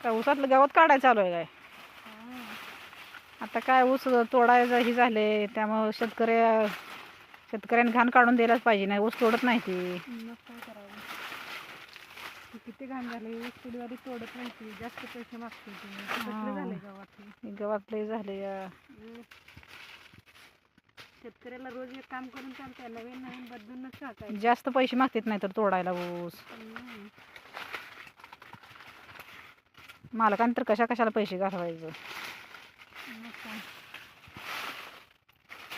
काय ऊसातलं गवत काढायचं चालू आहे काय? आता काय ऊस तोडायचं ही झाले त्यामुळं शेतकऱ्या शेतकऱ्यांनी घाण काढून द्यायलाच पाहिजे नाही ऊस तोडत नाही ती. काय करावं? किती घाण झाले ऊस तोडत नाही ती जास्त पैसे मागते गावात गवत लय झाले. शेतकऱ्याला रोज एक काम करून चालतंय नवीन नवीन बदलूनच टाकायचं. जास्त पैसे मागतात नाही तर तोडायला ऊस. हम्म. मालकाने तर कशा कशाला पैसे घालवायचं? मग काय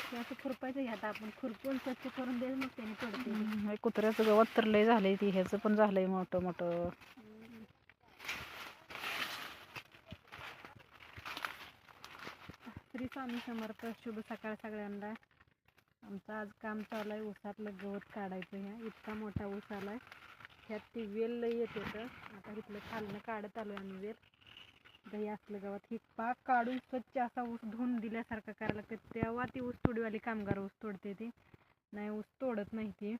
ते असं खुरपायचं आपण. खुरपून स्वच्छ करून द्यायचं मग त्याने हे कुत्र्याचं गवत तर लय झालंय ती. ह्याचं पण झालंय मोठं मोठं. श्री स्वामी समर्थ. शुभ सकाळ सगळ्यांना. आमचं आज काम चालू आहे ऊसातलं गवत काढायचं ह्या इतका मोठा ऊस आला आहे ह्यात ती वेल लई येते तर. आता इथलं खालनं काढत आलो आम्ही वेल. दही असलं गवत. ही पाक काढून स्वच्छ असा ऊस धुवून दिल्यासारखं करायला लागतं. तेव्हा ती ऊस तोडीवाली कामगार ऊस तोडते ती. नाही ऊस तोडत नाही ती.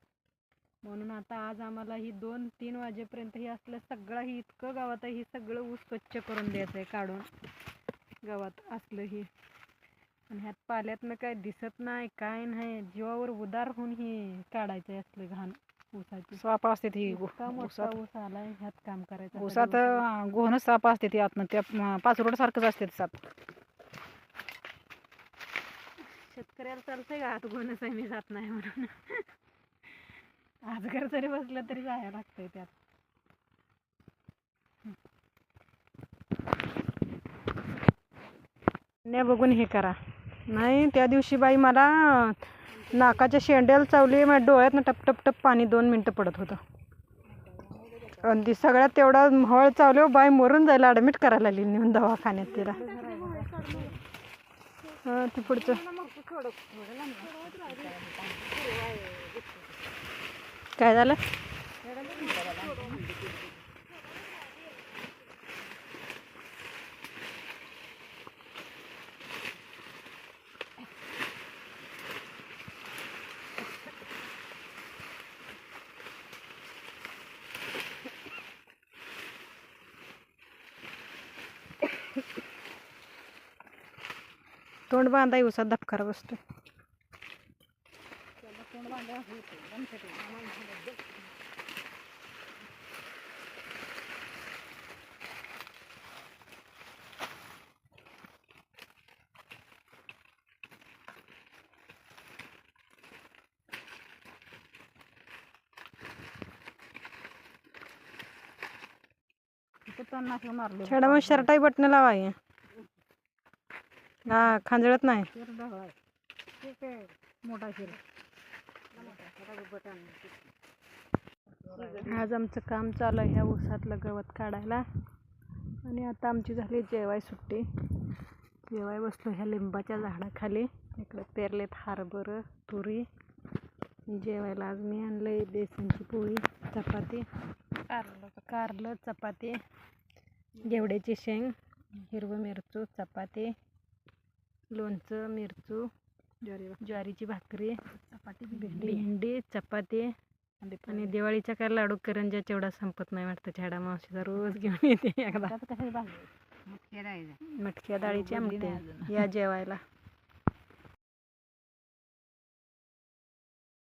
म्हणून आता आज आम्हाला ही दोन तीन वाजेपर्यंत ही असलं सगळं ही इतकं गावात आहे ही सगळं ऊस स्वच्छ करून द्यायचं आहे काढून. गावात असलं ही. आणि ह्यात पाल्यातनं काय दिसत नाही काय नाही. जीवावर उदार होऊन ही काढायचं असलं घाण ऊसाची. साप असते ती. इतका मोठा ऊसात ऊस आलाय ह्यात काम करायचं आता ऊसात. गोहनच साप असते ती आतनं. त्या पाचरोड सारखंच असते ते साप. शेतकऱ्याला चालतंय का? हात घेऊनच आहे मी जात नाही म्हणून. आजगर जरी बसलं तरी जायला लागतंय त्यात. ने बघून हे करा. नाही त्या दिवशी बाई मला नाकाच्या शेंड्याला चावली माझ्या डोळ्यातनं टप टप टप पाणी दोन मिनटं पडत होतं. आणि सगळ्यात तेवढा हळ चावले हो, बाई मरून जायला ॲडमिट करायला लागली नेऊन दवाखान्यात तिला. हां ते पुढचं. काय झालं? तोंड बांधाय उसात धपकार बसतो छेडा मग शर्टाई बटणं लावाय हा खांजळत नाही. मोठा आज आमचं काम चालू आहे ह्या ऊसातलं गवत काढायला. आणि आता आमची झाली जेवाय सुट्टी. जेवाय बसलो ह्या लिंबाच्या झाडाखाली. इकडे पेरलेत हारभरं तुरी. जेवायला आज मी आणलंय बेसनची पोळी चपाती. कारलं कारलं चपाती. घेवड्याची शेंग हिरवं मिरचू चपाती. लोणचं मिरचू ज्वारी ज्वारीची भाकरी चपाती भेंडी चपाती आणि दिवाळीच्या काय लाडू करंजा जेवढा संपत नाही वाटतं. छाडा मावशीचा रोज घेऊन येते एकदा. मटक्या डाळीची आमटी या जेवायला.